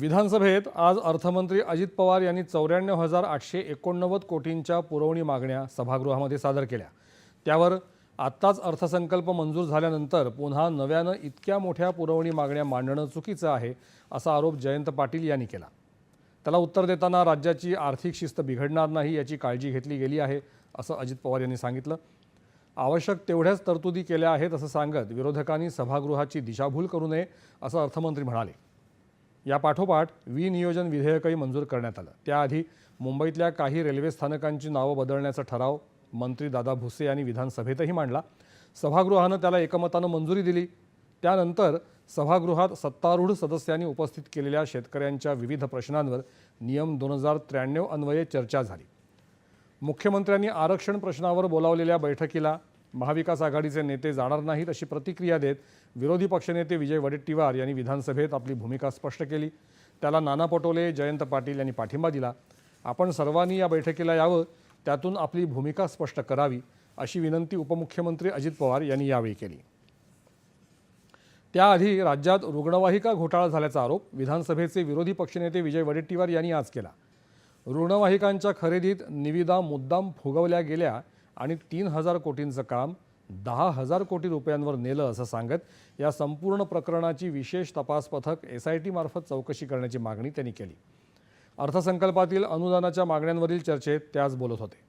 विधानसभेत आज अर्थमंत्री अजित पवार यांनी चौऱ्याण्णव हजार आठशे एकोणनव्वद कोटींच्या पुरवणी मागण्या सभागृहामध्ये सादर केल्या. त्यावर आत्ताच अर्थसंकल्प मंजूर झाल्यानंतर पुन्हा नव्यानं इतक्या मोठ्या पुरवणी मागण्या मांडणं चुकीचं आहे असा आरोप जयंत पाटील यांनी केला. त्याला उत्तर देताना राज्याची आर्थिक शिस्त बिघडणार नाही याची काळजी घेतली गेली आहे असं अजित पवार यांनी सांगितलं. आवश्यक तेवढ्याच तरतुदी केल्या आहेत असं सांगत विरोधकांनी सभागृहाची दिशाभूल करू नये असं अर्थमंत्री म्हणाले. या पाठोपाठ विनियोजन विधेयकही मंजूर करण्यात आलं. त्याआधी मुंबईतल्या काही रेल्वे स्थानकांची नावं बदलण्याचा ठराव मंत्री दादा भुसे यांनी विधानसभेतही मांडला. सभागृहानं त्याला एकमतानं मंजुरी दिली. त्यानंतर सभागृहात सत्तारूढ सदस्यांनी उपस्थित केलेल्या शेतकऱ्यांच्या विविध प्रश्नांवर नियम दोन हजार त्र्याण्णव अन्वये चर्चा झाली. मुख्यमंत्र्यांनी आरक्षण प्रश्नावर बोलावलेल्या बैठकीला महाविकास आघाडीचे नेते जाणार नाहीत अशी प्रतिक्रिया देत विरोधी पक्षनेते विजय वडेट्टीवार यांनी विधानसभेत आपली भूमिका स्पष्ट केली. त्याला नाना पटोले जयंत पाटील यांनी पाठिंबा दिला. आपण सर्वांनी या बैठकीला यावं त्यातून आपली भूमिका स्पष्ट करावी अशी विनंती उपमुख्यमंत्री अजित पवार यांनी यावेळी केली. त्याआधी राज्यात रुग्णवाहिका घोटाळा झाल्याचा आरोप विधानसभेचे विरोधी पक्षनेते विजय वडेट्टीवार यांनी आज केला. रुग्णवाहिकांच्या खरेदीत निविदा मुद्दाम फुगवल्या गेल्या आणि तीन हजार कोटींचं काम दहा हजार कोटी रुपयांवर नेलं असं सांगत या संपूर्ण प्रकरणाची विशेष तपास पथक एस आय टीमार्फत चौकशी करण्याची मागणी त्यांनी केली. अर्थसंकल्पातील अनुदानाच्या मागण्यांवरील चर्चेत ते आज बोलत होते.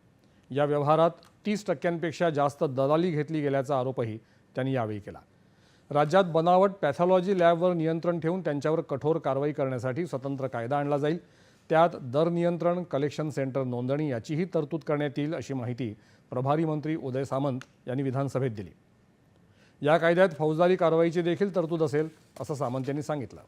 या व्यवहारात तीस टक्क्यांपेक्षा जास्त दलाली घेतली गेल्याचा आरोपही त्यांनी यावेळी केला. राज्यात बनावट पॅथॉलॉजी लॅबवर नियंत्रण ठेवून त्यांच्यावर कठोर कारवाई करण्यासाठी स्वतंत्र कायदा आणला जाईल. त्यात दर नियंत्रण कलेक्शन सेंटर नोंदणी याचीही तरतूद करण्यात येईल अशी माहिती प्रभारी मंत्री उदय सामंत यांनी विधानसभेत दिली. या कायद्यात फौजदारी कारवाईची देखील तरतूद असेल असं सामंत यांनी सांगितलं.